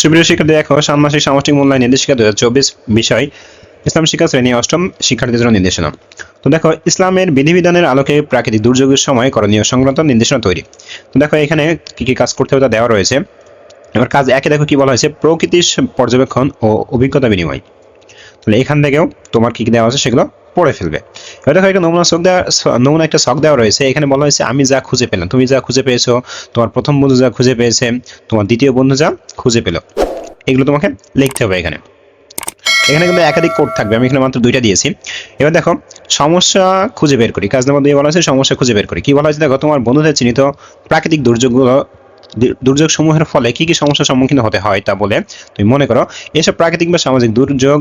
সুপ্রিয় শিক্ষার্থী, দেখো, ষান্মাসিক সামষ্টিক মূল্যায়ন নির্দেশিকা দু হাজার চব্বিশ বিষয়, ইসলাম শিক্ষা শ্রেণি অষ্টম শিক্ষার্থীদের জন্য নির্দেশনা। তো দেখো, ইসলামের বিধিবিধানের আলোকে প্রাকৃতিক দুর্যোগের সময় করণীয় সংক্রান্ত নির্দেশনা তৈরি। তো দেখো, এখানে কি কি কাজ করতে হবে তা দেওয়া রয়েছে। এবার কাজ একে দেখো কি বলা হয়েছে, প্রকৃতির পর্যবেক্ষণ ও অভিজ্ঞতা বিনিময়। তাহলে এখান থেকেও তোমার কি কি দেওয়া আছে সেগুলো পড়ে ফেলবে। এবার দেখো একটা নমুনা শখ দেওয়া নমুনা একটা শখ দেওয়া রয়েছে। এখানে বলা হয়েছে, আমি যা খুঁজে পেলাম। তুমি যা খুঁজে পেয়েছ, তোমার প্রথম বন্ধু যা খুঁজে পেয়েছে, তোমার দ্বিতীয় বন্ধু যা খুঁজে পেল। এগুলো তোমাকে লিখতে হবে এখানে। এখানে কিন্তু একাধিক কোড থাকবে। আমি এখানে মাত্র দুইটা দিয়েছি। এবার দেখো, সমস্যা খুঁজে বের করি। কাজ নাম্বার দুই বলা হয়েছে, সমস্যা খুঁজে বের করি। কি বলা হয়েছে? দেখো, তোমার বন্ধুদের চিহ্নিত প্রাকৃতিক দুর্যোগগুলো দুর্যোগ সমূহের ফলে কি কি সমস্যার সম্মুখীন হতে হয় তা বলে তুমি মনে করো। এসব প্রাকৃতিক বা সামাজিক দুর্যোগ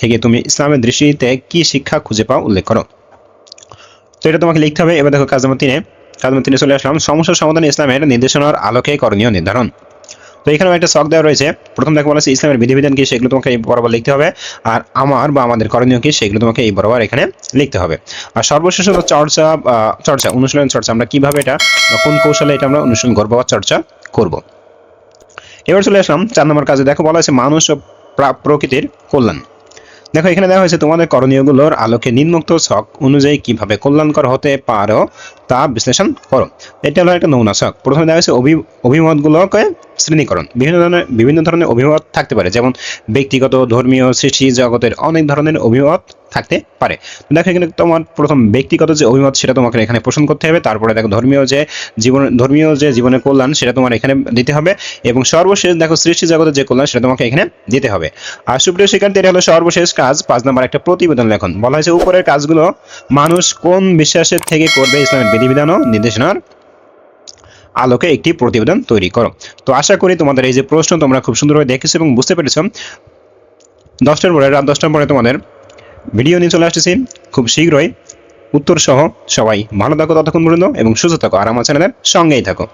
থেকে তুমি ইসলামের দৃষ্টিতে কি শিক্ষা খুঁজে পাও উল্লেখ করো। তো এটা তোমাকে লিখতে হবে। এবার দেখো কাজ নাম্বার চলে আসলাম। সমস্যার সমাধানে ইসলামের নির্দেশনার আলোকে করণীয় নির্ধারণ। তো এখানেও একটা শখ দেওয়া রয়েছে। প্রথম দেখো বলা ইসলামের বিধিবিধান কি, সেগুলো তোমাকে এই বরাবর লিখতে হবে। আর আমার বা আমাদের করণীয় কি, সেগুলো তোমাকে এই বরাবর এখানে লিখতে হবে। আর সর্বশেষ হলো চর্চা চর্চা, অনুশীলন চর্চা। আমরা কীভাবে এটা বা কোন কৌশলে এটা আমরা অনুশীলন করব বা চর্চা করব। এবার চলে আসলাম চার নম্বর কাজে। দেখো বলা হয়েছে মানুষ ও প্রকৃতির কল্যাণ। দেখো, এখানে দেখা হয়েছে তোমাদের করণীয়গুলোর আলোকে নিম্নোক্ত ছক অনুযায়ী কীভাবে কল্যাণকর হতে পারো তা বিশ্লেষণ করো। এটা হলো একটা নমুনা শখ প্রথমে দেখা হয়েছে অভি অভিমতগুলোকে শ্রেণীকরণ। বিভিন্ন ধরনের বিভিন্ন ধরনের অভিমত থাকতে পারে। যেমন ব্যক্তিগত, ধর্মীয়, সৃষ্টি জগতের অনেক ধরনের অভিমত থাকতে পারে। দেখো এখানে তোমার প্রথম ব্যক্তিগত যে অভিমত সেটা তোমাকে এখানে পোষণ করতে হবে, তারপরে দেখো ধর্মীয় যে জীবন, ধর্মীয় যে জীবনের কল্যাণ সেটা তোমার এখানে দিতে হবে এবং সর্বশেষ দেখো সৃষ্টি জগতের যে কল্যাণ সেটা তোমাকে এখানে দিতে হবে। আর সুপ্রিয় শিক্ষার্থী, এটা হলো সর্বশেষ কাজ, পাঁচ নম্বর একটা প্রতিবেদন লেখন। বলা হয়েছে উপরের কাজগুলো মানুষ কোন বিশ্বাসের থেকে করবে ইসলামের বিধিবিধান ও নির্দেশনার আলোকে একটি প্রতিবেদন তৈরি করো। তো আশা করি তোমাদের এই যে প্রশ্ন তোমরা খুব সুন্দরভাবে দেখেছ এবং বুঝতে পেরেছ। দশটার পরে, রাত দশটার পরে তোমাদের ভিডিও নিয়ে চলে আসতেছি খুব শীঘ্রই। উত্তর সহ সবাই ভালো থাকো, ততক্ষণ পর্যন্ত এবং সুস্থ থাকো। আর আমার চ্যানেলের সঙ্গেই থাকো।